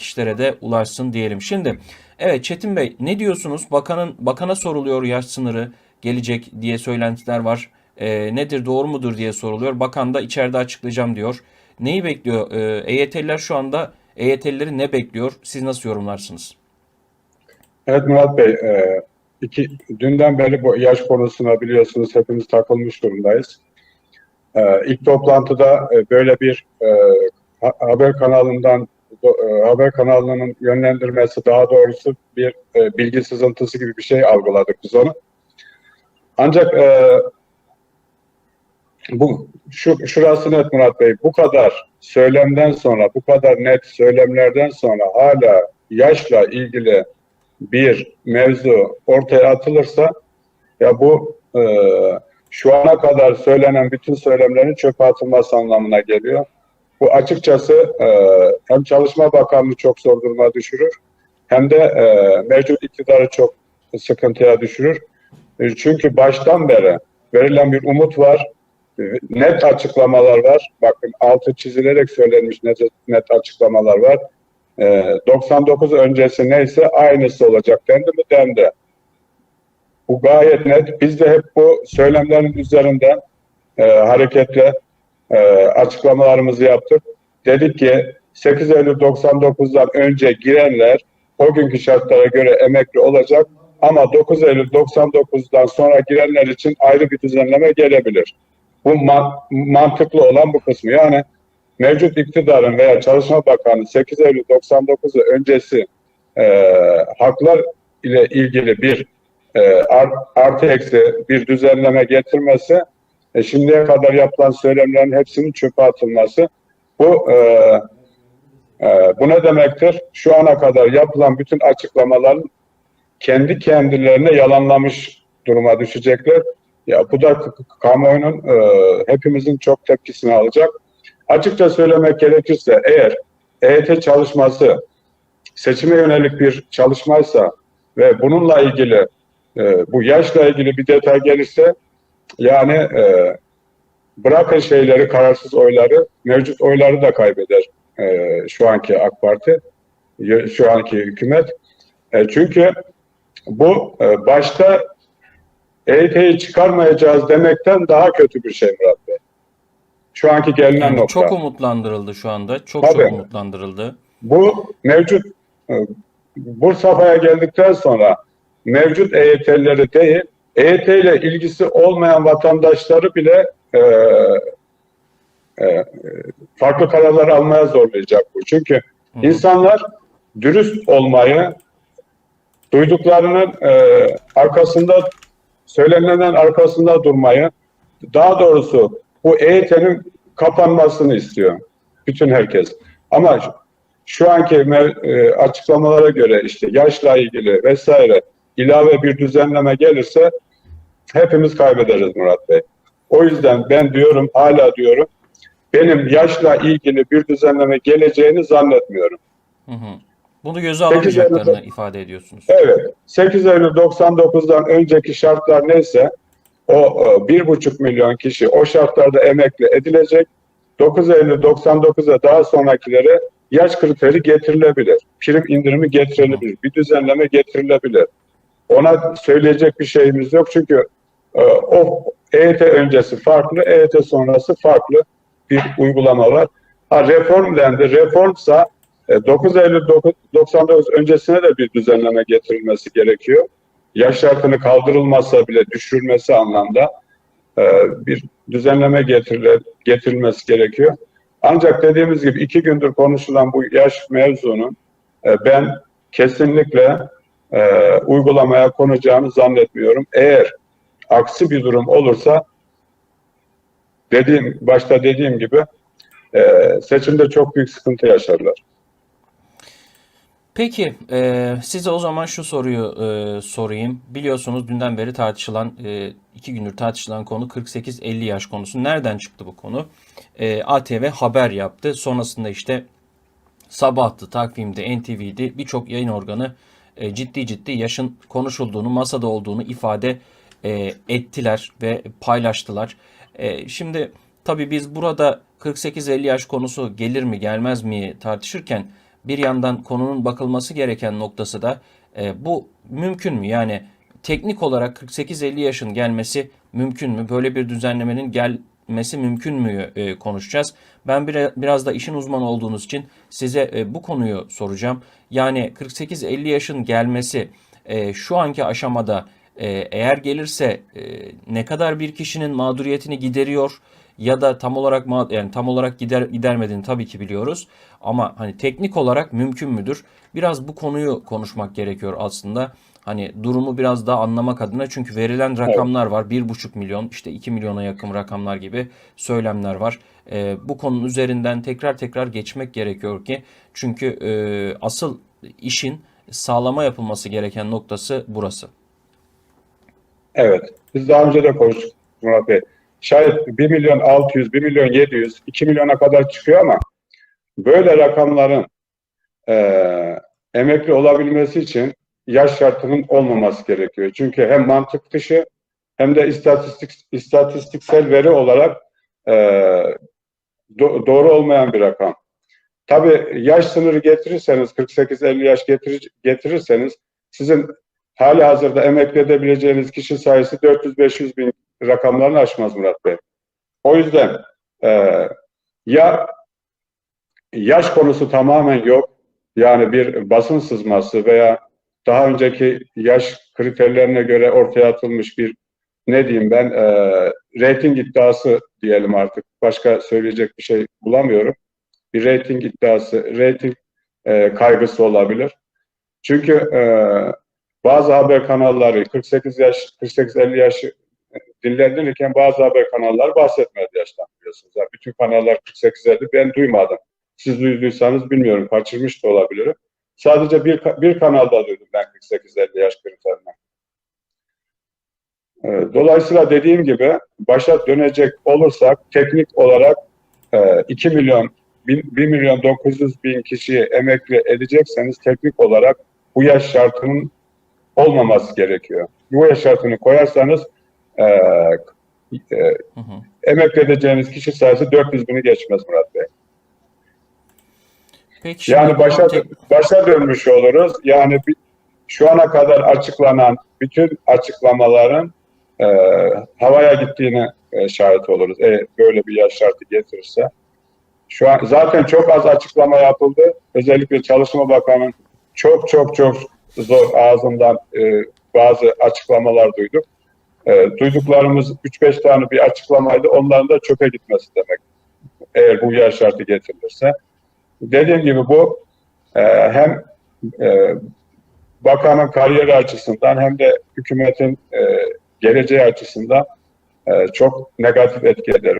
kişilere de ulaşsın diyelim. Şimdi evet Çetin Bey ne diyorsunuz? Bakanın bakana soruluyor yaş sınırı gelecek diye söylentiler var. E, nedir doğru mudur diye soruluyor. Bakan da içeride açıklayacağım diyor. Neyi bekliyor? E, EYT'liler şu anda EYT'lileri ne bekliyor? Siz nasıl yorumlarsınız? Evet Murat Bey, e, iki, dünden beri bu yaş konusuna biliyorsunuz hepimiz takılmış durumdayız. E, ilk toplantıda e, böyle bir e, ha- haber kanalından e, haber kanalının yönlendirmesi daha doğrusu bir e, bilgi sızıntısı gibi bir şey algıladık biz onu. Ancak e, bu şu şurası net Murat Bey. Bu kadar söylemden sonra, bu kadar net söylemlerden sonra hala yaşla ilgili bir mevzu ortaya atılırsa ya bu e, şu ana kadar söylenen bütün söylemlerin çöpe atılması anlamına geliyor. Bu açıkçası e, hem Çalışma Bakanlığı çok zor duruma düşürür hem de e, mevcut iktidarı çok sıkıntıya düşürür. E, çünkü baştan beri verilen bir umut var, net açıklamalar var. Bakın altı çizilerek söylenmiş net, açıklamalar var. E, 99 öncesi neyse aynısı olacak dendi mi dendi. Bu gayet net. Biz de hep bu söylemlerin üzerinden e, hareketle e, açıklamalarımızı yaptık. Dedik ki 8 Eylül 99'dan önce girenler o günkü şartlara göre emekli olacak ama 9 Eylül 99'dan sonra girenler için ayrı bir düzenleme gelebilir. Bu ma- mantıklı olan bu kısmı. Yani mevcut iktidarın veya Çalışma Bakanı 8 Eylül 99'u öncesi e, haklar ile ilgili bir e, art, artı eksi bir düzenleme getirmesi e, şimdiye kadar yapılan söylemlerin hepsinin çöpe atılması bu e, e, bu ne demektir? Şu ana kadar yapılan bütün açıklamaların kendi kendilerine yalanlamış duruma düşecekler. Ya bu da kamuoyunun e, hepimizin çok tepkisini alacak. Açıkça söylemek gerekirse eğer EYT çalışması seçime yönelik bir çalışmaysa ve bununla ilgili e, bu yaşla ilgili bir detay gelirse yani e, bırakın şeyleri kararsız oyları mevcut oyları da kaybeder e, şu anki AK Parti şu anki hükümet E, çünkü bu e, başta EYT'yi çıkarmayacağız demekten daha kötü bir şey Murat Bey. Şu anki gelinen Yani nokta. çok umutlandırıldı şu anda. Çok Tabii. çok umutlandırıldı. Bu mevcut e, bu safhaya geldikten sonra mevcut EYT'lileri değil, EYT ile ilgisi olmayan vatandaşları bile e, e, farklı kararlar almaya zorlayacak bu. Çünkü Hı insanlar dürüst olmayı, duyduklarının e, arkasında, söylenenden arkasında durmayı, daha doğrusu bu EYT'nin kapanmasını istiyor bütün herkes. Ama şu- anki e, açıklamalara göre işte yaşla ilgili vesaire ilave bir düzenleme gelirse hepimiz kaybederiz Murat Bey. O yüzden ben diyorum hala diyorum benim yaşla ilgili bir düzenleme geleceğini zannetmiyorum. Hı hı. Bunu göze alamayacaklarını ifade ediyorsunuz. Evet 8 Eylül 99'dan önceki şartlar neyse o bir buçuk milyon kişi o şartlarda emekli edilecek. 9 Eylül 99'a daha sonrakilere yaş kriteri getirilebilir. Prim indirimi getirilebilir. Bir düzenleme getirilebilir. Ona söyleyecek bir şeyimiz yok çünkü e, o EYT öncesi farklı, EYT sonrası farklı bir uygulama var. Ha, reform dendi. Reformsa e, 9 Eylül 9 99 öncesine de bir düzenleme getirilmesi gerekiyor. Yaş şartını kaldırılmazsa bile düşürülmesi anlamda e, bir düzenleme getirilmesi gerekiyor. Ancak dediğimiz gibi iki gündür konuşulan bu yaş mevzunun e, ben kesinlikle e, uygulamaya konacağını zannetmiyorum. Eğer aksi bir durum olursa dediğim başta dediğim gibi e, seçimde çok büyük sıkıntı yaşarlar. Peki, e, size o zaman şu soruyu e, sorayım. Biliyorsunuz dünden beri tartışılan, e, iki gündür tartışılan konu 48-50 yaş konusu. Nereden çıktı bu konu? E, ATV haber yaptı. Sonrasında işte Sabah'tı, Takvim'de, NTV'de birçok yayın organı e, ciddi ciddi yaşın konuşulduğunu, masada olduğunu ifade e, ettiler ve paylaştılar. E, şimdi tabii biz burada 48-50 yaş konusu gelir mi gelmez mi tartışırken bir yandan konunun bakılması gereken noktası da e, bu mümkün mü? Yani teknik olarak 48-50 yaşın gelmesi mümkün mü? Böyle bir düzenlemenin gelmesi mümkün mü e, konuşacağız. Ben bir, biraz da işin uzmanı olduğunuz için size e, bu konuyu soracağım. Yani 48-50 yaşın gelmesi e, şu anki aşamada eğer gelirse e, ne kadar bir kişinin mağduriyetini gideriyor ya da tam olarak yani tam olarak gider gidermediğini tabii ki biliyoruz ama hani teknik olarak mümkün müdür? Biraz bu konuyu konuşmak gerekiyor aslında. Hani durumu biraz daha anlamak adına çünkü verilen rakamlar var. 1,5 milyon işte 2 milyona yakın rakamlar gibi söylemler var. E, bu konunun üzerinden tekrar tekrar geçmek gerekiyor ki çünkü e, asıl işin sağlama yapılması gereken noktası burası. Evet. Biz daha önce de konuştuk Murat Bey. Şayet 1 milyon 600, 1 milyon 700, 2 milyona kadar çıkıyor ama böyle rakamların eee, emekli olabilmesi için yaş şartının olmaması gerekiyor. Çünkü hem mantık dışı hem de istatistik istatistiksel veri olarak eee, do- doğru olmayan bir rakam. Tabii yaş sınırı getirirseniz 48-50 yaş getirir, getirirseniz sizin hali hazırda emekli edebileceğiniz kişi sayısı 400-500 bin rakamlarını aşmaz Murat Bey. O yüzden eee, ya yaş konusu tamamen yok. Yani bir basın sızması veya daha önceki yaş kriterlerine göre ortaya atılmış bir ne diyeyim ben eee reyting iddiası diyelim artık. Başka söyleyecek bir şey bulamıyorum. Bir reyting iddiası, reyting eee, kaygısı olabilir. Çünkü eee, bazı haber kanalları 48 yaş, 48-50 yaş dinlendirirken bazı haber kanalları bahsetmedi yaştan biliyorsunuz. Yani bütün kanallar 48-50 ben duymadım. Siz duyduysanız bilmiyorum, kaçırmış da olabilirim. Sadece bir, bir kanalda duydum ben 48-50 yaş kriterini. Ee, Dolayısıyla dediğim gibi başa dönecek olursak teknik olarak e, 2 milyon 1, 1 milyon 900 bin kişiyi emekli edecekseniz teknik olarak bu yaş şartının olmaması gerekiyor. Bu yaş şartını koyarsanız e, e, Hı hı. emekli edeceğiniz kişi sayısı 400 bini geçmez Murat Bey. Peki Yani başa, başa dönmüş oluruz. Yani bi- şu ana kadar açıklanan bütün açıklamaların e, havaya gittiğine e, şahit oluruz. E, böyle bir yaş şartı getirirse. Şu an zaten çok az açıklama yapıldı. Özellikle Çalışma Bakanı'nın çok çok çok zor ağzından e, bazı açıklamalar duyduk. E, duyduklarımız 3-5 tane bir açıklamaydı. Onların da çöpe gitmesi demek. Eğer bu yaş şartı getirilirse. Dediğim gibi bu e, hem e, bakanın kariyeri açısından hem de hükümetin e, geleceği açısından e, çok negatif etki eder.